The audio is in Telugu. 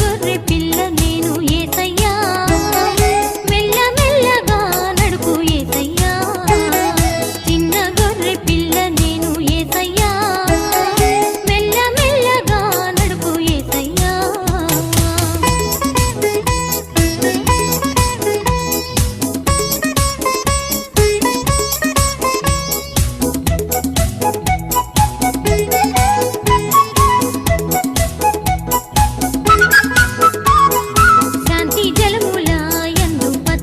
గొర్రె పిల్లను